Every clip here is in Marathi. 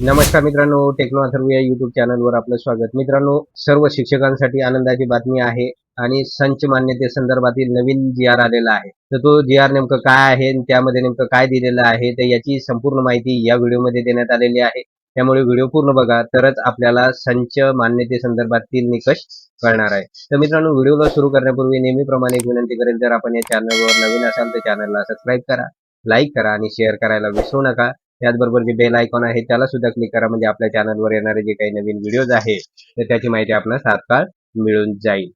नमस्कार मित्रांनो टेक्नो अथर्व या युट्यूब चॅनलवर आपलं स्वागत. मित्रांनो सर्व शिक्षकांसाठी आनंदाची बातमी आहे आणि संच मान्यते संदर्भातील नवीन जी आर आलेला आहे. तर तो जी आर नेमकं काय आहे त्यामध्ये नेमकं काय दिलेलं आहे तर याची संपूर्ण माहिती या व्हिडिओमध्ये देण्यात आलेली आहे. त्यामुळे व्हिडिओ पूर्ण बघा तरच आपल्याला संच मान्यते संदर्भातील निकष कळणार आहे. तर मित्रांनो व्हिडिओला सुरू करण्यापूर्वी नेहमीप्रमाणे एक विनंती करेल जर आपण या चॅनलवर नवीन असाल तर चॅनलला सबस्क्राईब करा लाईक करा आणि शेअर करायला विसरू नका. त्याचबरोबर जे बेल आयकॉन आहे त्याला सुद्धा क्लिक करा. म्हणजे आपल्या चॅनलवर येणारे जे काही नवीन व्हिडिओज आहे तर त्याची माहिती आपल्याला तात्काळ मिळून जाईल.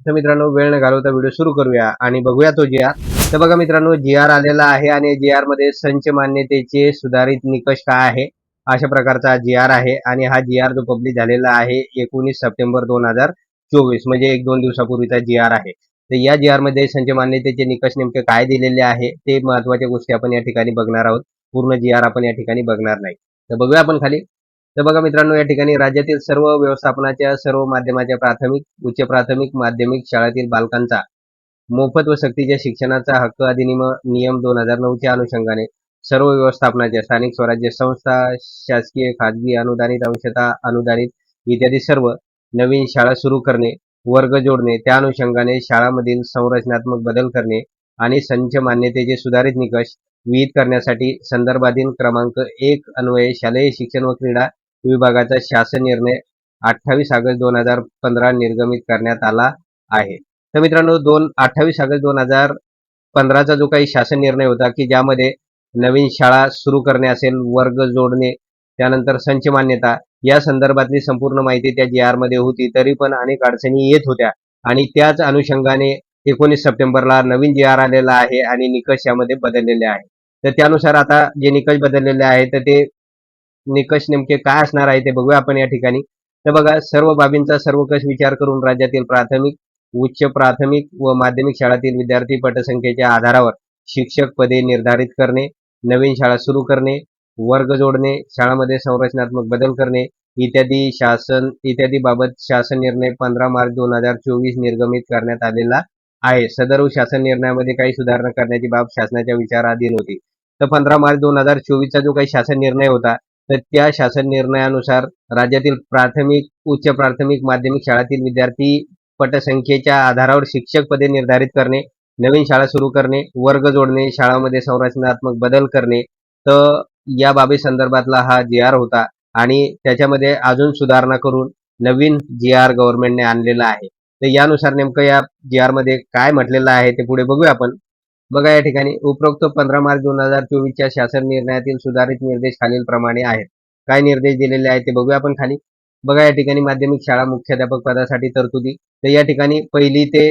तर मित्रांनो वेळ न घालवता व्हिडिओ सुरू करूया आणि बघूया तो जी आर तर बघा मित्रांनो जी आर आलेला आहे आणि जी आरमध्ये संच मान्यतेचे सुधारित निकष काय आहे? अशा प्रकारचा जी आर आहे आणि हा जी आर जो पब्लिक झालेला आहे एकोणीस सप्टेंबर दोन हजार चोवीस म्हणजे एक दोन दिवसापूर्वीचा जी आर आहे. तर या जी आरमध्ये संच मान्यतेचे निकष नेमके काय दिलेले आहे ते महत्त्वाच्या गोष्टी आपण या ठिकाणी बघणार आहोत. पूर्ण जी आर आपण या ठिकाणी बघणार नाही. तर बघूया आपण खाली. तर बघा मित्रांनो या ठिकाणी राज्यातील सर्व व्यवस्थापनाच्या सर्व माध्यमाच्या प्राथमिक उच्च प्राथमिक माध्यमिक शाळेतील बालकांचा मोफत व सक्तीच्या शिक्षणाचा हक्क अधिनियम नियम दोन हजार नऊच्या अनुषंगाने सर्व व्यवस्थापनाच्या स्थानिक स्वराज्य संस्था शासकीय खाजगी अनुदानित अंशता अनुदानित इत्यादी सर्व नवीन शाळा सुरू करणे वर्ग जोडणे त्या अनुषंगाने शाळांमधील संरचनात्मक बदल करणे आणि संच मान्यतेचे सुधारित निकष विहित करण्यासाठी संदर्भाधीन क्रमांक एक अन्वये शालेय शिक्षण व क्रीडा विभागाचा शासन निर्णय अठ्ठावीस ऑगस्ट दोन हजार पंधरा निर्गमित करण्यात आला आहे. तर मित्रांनो दोन अठ्ठावीस ऑगस्ट दोन हजार पंधराचा जो काही शासन निर्णय होता की ज्यामध्ये नवीन शाळा सुरू करणे असेल वर्ग जोडणे त्यानंतर संच मान्यता या संदर्भातली संपूर्ण माहिती त्या जी आरमध्ये होती तरी पण अनेक अडचणी येत होत्या. आणि त्याच अनुषंगाने एकोणीस सप्टेंबरला नवीन जी आर आलेला आहे आणि निकष यामध्ये बदललेले आहे तर त्यानुसार आता जे निकष बदललेले आहेत तर ते निकष नेमके काय असणार आहे ते बघूया आपण या ठिकाणी. तर बघा सर्व बाबींचा सर्वकष विचार करून राज्यातील प्राथमिक उच्च प्राथमिक व माध्यमिक शाळातील विद्यार्थी पटसंख्येच्या आधारावर शिक्षक पदे निर्धारित करणे नवीन शाळा सुरू करणे वर्ग जोडणे शाळामध्ये संरचनात्मक बदल करणे इत्यादी शासन इत्यादी बाबत शासन निर्णय पंधरा मार्च दोन हजार चोवीस निर्गमित करण्यात आलेला आहे. सदर शासन निर्णयामध्ये काही सुधारणा करण्याची बाब शासनाच्या विचाराधीन होती. तर पंधरा मार्च दोन हजार चोवीसचा जो काही शासन निर्णय होता तर त्या शासन निर्णयानुसार राज्यातील प्राथमिक उच्च प्राथमिक माध्यमिक शाळातील विद्यार्थी पटसंख्येच्या आधारावर शिक्षक पदे निर्धारित करणे नवीन शाळा सुरू करणे वर्ग जोडणे शाळामध्ये संरचनात्मक बदल करणे तर या बाबी संदर्भातला हा जी आर होता आणि त्याच्यामध्ये अजून सुधारणा करून नवीन जी आर गव्हर्नमेंटने आणलेला आहे. तर यानुसार नेमकं या जी आरमध्ये काय म्हटलेलं आहे ते पुढे बघूया आपण. बघा या ठिकाणी उपरोक्त पंधरा मार्च दोन हजार चोवीसच्या शासन निर्णयातील सुधारित निर्देश खालील प्रमाणे आहेत. काय निर्देश दिलेले आहेत ते बघूया आपण खाली. बघा या ठिकाणी माध्यमिक शाळा मुख्याध्यापक पदासाठी तरतुदी. तर या ठिकाणी पहिली ते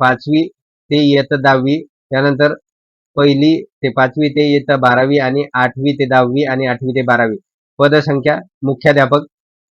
पाचवी ते इयत्ता दहावी त्यानंतर पहिली ते पाचवी ते इयत्ता बारावी आणि आठवी ते दहावी आणि आठवी ते बारावी. पदसंख्या मुख्याध्यापक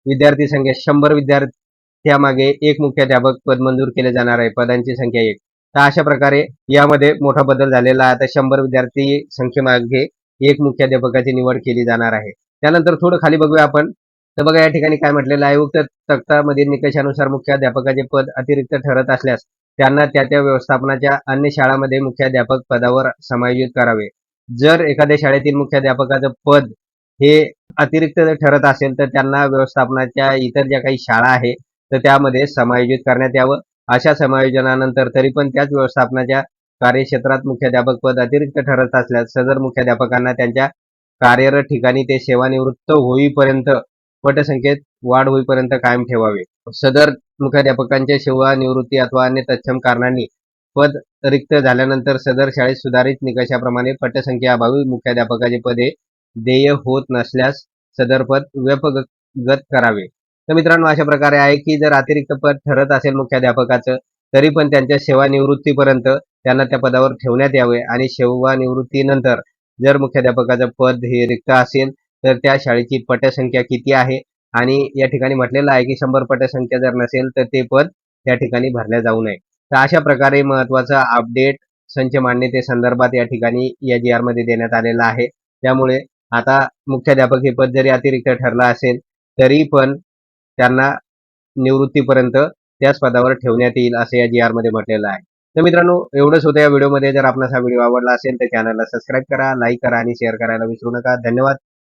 विद्यार्थी संख्या शंभर विद्यार्थ्यामागे एक मुख्याध्यापक पद मंजूर केले जाणार आहे. पदांची संख्या एक. तर अशा प्रकारे यामध्ये मोठा बदल झालेला आहे. आता शंभर विद्यार्थी संख्येमागे एक मुख्याध्यापकाची निवड केली जाणार आहे. त्यानंतर थोडं खाली बघूया आपण. तर बघा या ठिकाणी काय म्हटलेलं आहे? उक्त तक्तामधील निकषानुसार मुख्याध्यापकाचे पद अतिरिक्त ठरत असल्यास त्यांना त्या त्या व्यवस्थापनाच्या अन्य शाळांमध्ये मुख्याध्यापक पदावर समायोजित करावे. जर एखाद्या शाळेतील मुख्याध्यापकाचं पद हे अतिरिक्त ठरत असेल तर त्यांना व्यवस्थापनाच्या इतर ज्या काही शाळा आहे तर त्यामध्ये समायोजित करण्यात यावं. अशा समायोजनानंतर तरी पण त्याच व्यवस्थापनाच्या कार्यक्षेत्रात मुख्याध्यापक पद अतिरिक्त ठरत असल्यास सदर मुख्याध्यापकांना त्यांच्या कार्यरत ठिकाणी ते सेवानिवृत्त होईपर्यंत पटसंख्येत वाढ होईपर्यंत कायम ठेवावे. सदर मुख्याध्यापकांच्या सेवानिवृत्ती अथवा अन्य तत्सम कारणांनी पद रिक्त झाल्यानंतर सदर शाळेत सुधारित निकषाप्रमाणे पटसंख्येअभावी मुख्याध्यापकाचे पदे देय होत नसल्यास सदर पद व्यपगत करावे. तर मित्रांनो अशा प्रकारे आहे की जर अतिरिक्त पद ठरत असेल मुख्याध्यापकाचं तरी पण त्यांच्या सेवानिवृत्तीपर्यंत त्यांना त्या पदावर ठेवण्यात यावे आणि सेवानिवृत्तीनंतर जर मुख्याध्यापकाचं पद हे रिक्त असेल तर त्या शाळेची पटसंख्या किती आहे? आणि या ठिकाणी म्हटलेलं आहे की शंभर पटसंख्या जर नसेल तर ते पद त्या ठिकाणी भरल्या जाऊ नये. तर अशा प्रकारे महत्त्वाचा अपडेट संच मान्यते संदर्भात या ठिकाणी या जी आरमध्ये देण्यात आलेला आहे. त्यामुळे आता मुख्याध्यापक हे पद जरी अतिरिक्त ठरला असेल तरी पण त्यांना निवृत्तीपर्यंत त्याच पदावर ठेवण्यात येईल असं या जी आरमध्ये म्हटलेलं आहे. तर मित्रांनो एवढंच होतं या व्हिडिओमध्ये. जर आपणास हा व्हिडिओ आवडला असेल तर चॅनलला सबस्क्राईब करा लाईक करा आणि शेअर करायला विसरू नका. धन्यवाद.